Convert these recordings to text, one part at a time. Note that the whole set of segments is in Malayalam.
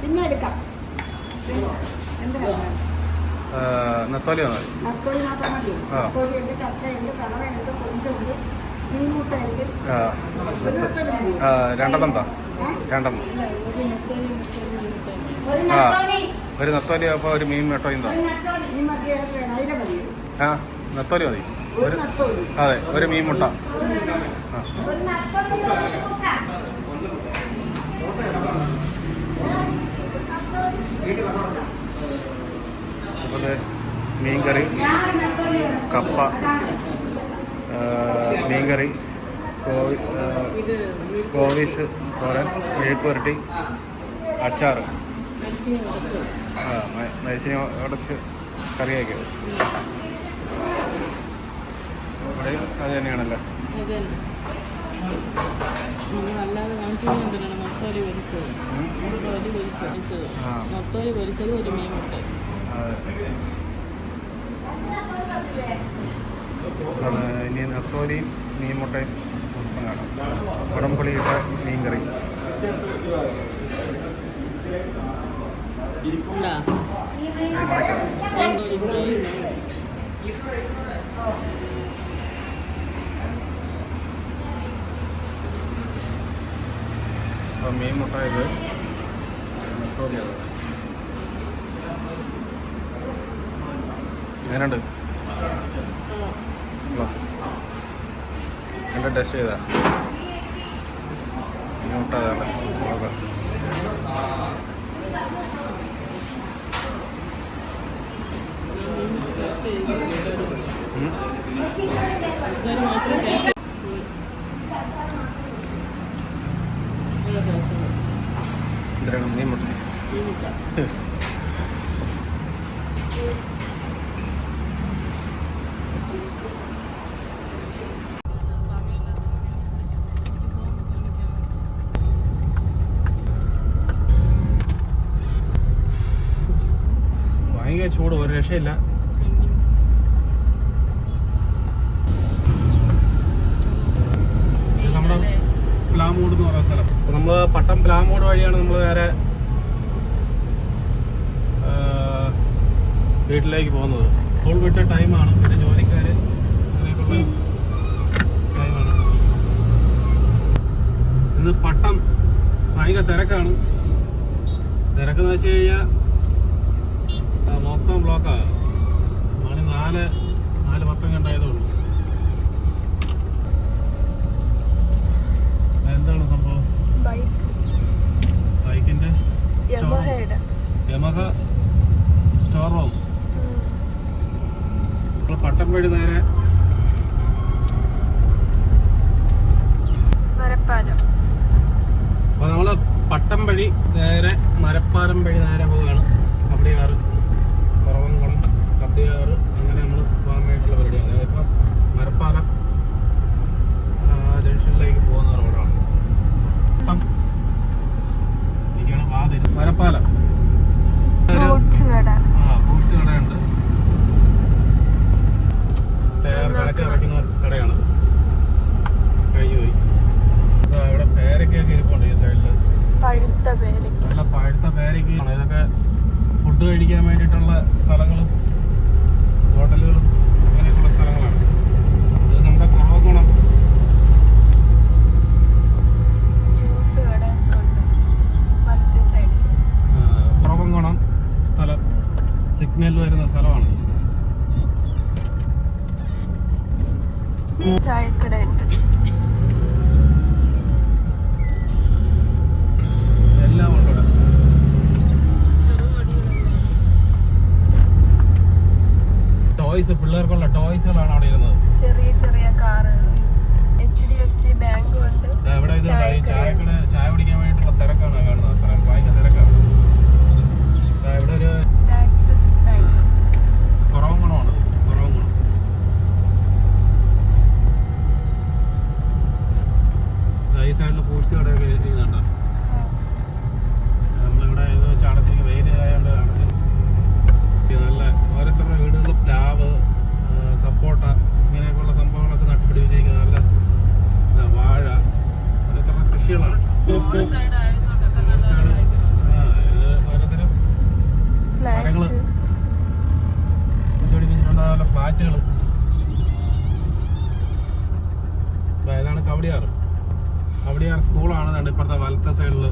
പിന്നെ മതി രണ്ടെണ്ണം താ രണ്ടെണ്ണം. ഒരു നെത്തോലി അപ്പോൾ ഒരു മീൻ മതി ആ നെത്തോലി മതി. ഒരു അതെ ഒരു മീൻ മുട്ട. ആ ഒരു നത്തോലി ഒരു മുട്ട അപ്പോൾ ഇത് കറി. കപ്പ മീൻകറി കോവീസ് തോരൻ മെഴുപ്പുരട്ടി അച്ചാർ ആ നൈസിനെ ഉടച്ച് കറിയാക്കിയത് ഇവിടെ അത് തന്നെയാണല്ലോ അല്ലാതെ പൊരിച്ചത് ഉം. നത്തോലി പൊരിച്ചത് ആ. നത്തോലി പൊരിച്ചത് ഒരു മീൻ മുട്ട ഇനി നത്തോലിയും മീൻ മുട്ടയും കാണാം കുടംപുളിയിട്ട മീൻ കറി മീൻ മുട്ട ഇത് നെത്തോലി എങ്ങനെയുണ്ട് എന്റെ ടെസ്റ്റ് ചെയ്താ. മീൻ മുട്ട. അതാണ് നോക്കാം ഉം. ഇതൊരു മാത്രം ടേസ്റ്റ് നല്ല ടേസ്റ്റ് ഇതിലാണ് മീൻ മുട്ട ഭയങ്കര ചൂട് ഒരു രക്ഷയില്ല. നമ്മുടെ പ്ലാമൂട് എന്ന് പറയുന്ന സ്ഥലം. അപ്പൊ നമ്മൾ പട്ടം പ്ലാമൂട് വഴിയാണ് നമ്മൾ നേരെ ആ, വീട്ടിലേക്ക് പോകുന്നത്. സ്കൂൾ വിട്ട ടൈമാണ് പിന്നെ ജോലിക്കാർ അങ്ങനെയൊക്കെയുള്ള ടൈമാണ് ഇന്ന് പട്ടം ഭയങ്കര തിരക്കാണ്. തിരക്കെന്ന് വെച്ച് കഴിഞ്ഞാൽ മൊത്തം ബ്ലോക്കാണ് മണി നാല് നാല് പത്തും കണ്ടായതേ ഉള്ളൂ എന്താണ് സംഭവം ബൈക്ക് ബൈക്കിന്റെ യമഹ സ്റ്റോർ റൂം നമ്മൾ പട്ടം വഴി നേരെ അപ്പൊ നമ്മൾ പട്ടം വഴി നേരെ മരപ്പാലം വഴി നേരെ പോവുകയാണ്. അവിടെ കുറവംകുളം കബഡിയാറ് അങ്ങനെ നമ്മൾ പോകാൻ വേണ്ടിയിട്ടുള്ള പരിപാടിയാണ് അതായത് ഇപ്പം മരപ്പാലം ആ, ജംഗ്ഷനിലേക്ക് പോകുന്ന റോഡാണ് പട്ടം ഇരിക്കുകയാണ് വാതിൽ മരപ്പാലം ഒരു ഫ്രൂട്ട്സ് കട ആ ഫ്രൂട്ട്സ് കടയുണ്ട് പേർ കടക്ക് ഇറക്കുന്ന കടയാണ് കഴിഞ്ഞു പോയി ഇതാ ഇവിടെ പേരക്കൊക്കെ ഇരിപ്പുണ്ട് ഈ സൈഡിൽ പഴുത്ത പേരയ്ക്ക നല്ല പഴുത്ത പേരയ്ക്കാണ് ഇതൊക്കെ ഫുഡ് കഴിക്കാൻ വേണ്ടിയിട്ടുള്ള സ്ഥലങ്ങളും ഹോട്ടലുകളും അങ്ങനെയൊക്കെയുള്ള സ്ഥലങ്ങളാണ് ഇത് നമ്മുടെ കുറവഗുണം ജ്യൂസ് കട ഒക്കെ ഉണ്ട് വലത്തെ സൈഡിൽ കുറവംകുണം സ്ഥലം സിഗ്നൽ വരുന്ന സ്ഥലമാണ് ചായക്കട ഉണ്ട് എല്ലാം ഉണ്ട് ഇവിടെ ടോയ്സ് പിള്ളേർക്കുള്ള ടോയ്സുകളാണ് അവിടെ ഇരുന്നത്. ചെറിയ ചെറിയ കാറുകൾ എച്ച് ഡി എഫ് സി ബാങ്കും ഉണ്ട്. ഇവിടെ. ചായക്കട. ചായ കുടിക്കാൻ വേണ്ടിയിട്ടുള്ള തിരക്കാണ് കാണുന്നത് അത്ര മരങ്ങൾ. പിടിപ്പിച്ചിട്ടുണ്ട് ഫ്ലാറ്റുകൾ ഇതാണ് കവടിയാറ്. കവടിയാർ സ്കൂളാണ് ഇപ്പുറത്തെ വലത്തെ സൈഡിൽ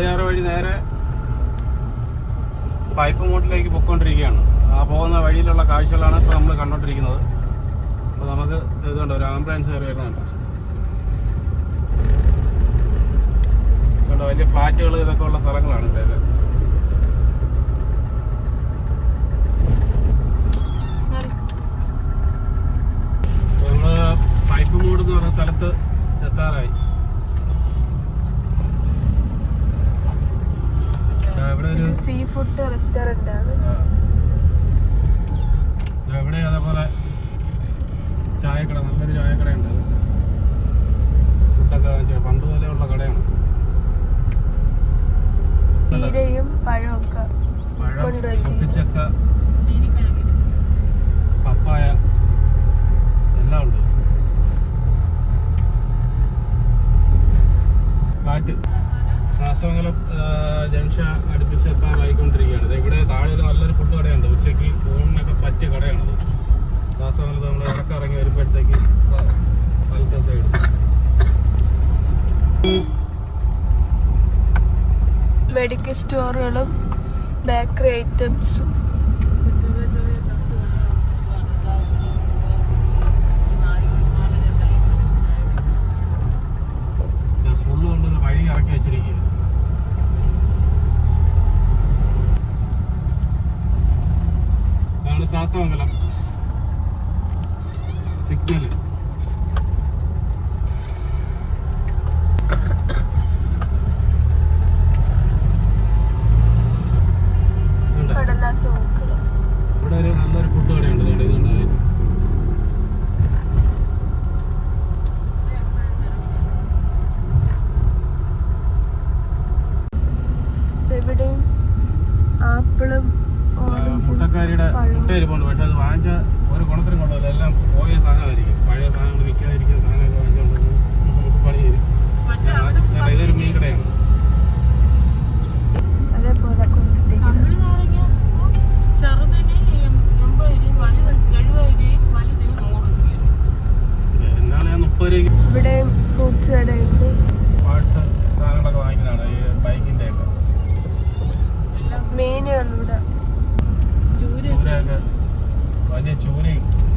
നമ്മൾ വഴി നേരെ പൈപ്പ് മോട്ടിലേക്ക് പൊക്കോണ്ടിരിക്കുകയാണ്. ആ പോകുന്ന വഴിയിലുള്ള കാഴ്ചകളാണ് ഇപ്പോൾ നമ്മൾ കണ്ടോണ്ടിരിക്കുന്നത്. അപ്പോൾ നമുക്ക് ഇതുകൊണ്ട് ഒരു ആംബുലൻസ് കയറി വരുന്നുണ്ട് കണ്ടോ? വലിയ ഫ്ലാറ്റുകൾ ഇതൊക്കെ ഉള്ള സ്ഥലങ്ങളാണ് ഇതൊക്കെ നമ്മൾ പൈപ്പ് മോഡ് എന്ന് സ്ഥലത്ത് എത്താറായി ആ, ഇവിടെ ഒരു സീ ഫുഡ് റെസ്റ്റോറന്റ് ആണ്. ഇവിടെ അതേപോലെ ചായക്കട നല്ലൊരു ചായക്കടയുണ്ട് ഫുഡൊക്കെ പണ്ട് പോലെയുള്ള കടയാണ് ചീരയും പഴമൊക്കെ പഴം. കുട്ടിച്ചക്ക പപ്പായ എല്ലാം ഉണ്ട് ഫ്ലാറ്റ് ശാസ്ത്രമംഗലം ജംഗ്ഷൻ അടുപ്പിച്ചെത്താറായിക്കൊണ്ടിരിക്കുകയാണ് ഇത് ഇവിടെ താഴെ ഒരു നല്ലൊരു ഫുഡ് കടയുണ്ട്. ഉച്ചയ്ക്ക് ഊണിനൊക്കെ പറ്റിയ കടയാണത് ശാസ്ത്രമംഗലത്ത് നമ്മൾ ഇറക്കം ഇറങ്ങി വരുമ്പോഴത്തേക്ക് വലത്തെ സൈഡ് മെഡിക്കൽ സ്റ്റോറുകളും ബേക്കറി ഐറ്റംസും ചെറിയ ചെറിയ തട്ട് ഫുള്ള് കൊണ്ട് വഴി ഇറക്കി വെച്ചിരിക്കുക അതാണ് ശാസ്ത്രമംഗലം പഴവും മുട്ട പക്ഷെ അത് വാങ്ങിച്ച ഒരു ഗുണത്തിനും കൊണ്ടല്ല എല്ലാം പോയ സാധനമായിരിക്കും. പഴയ സാധനങ്ങൾ വിൽക്കാതിരിക്കുന്ന സാധനമൊക്കെ വാങ്ങിച്ചുകൊണ്ട് നമുക്ക് പണി തരും ഇതൊരു മീൻ കടയാണ്. morning.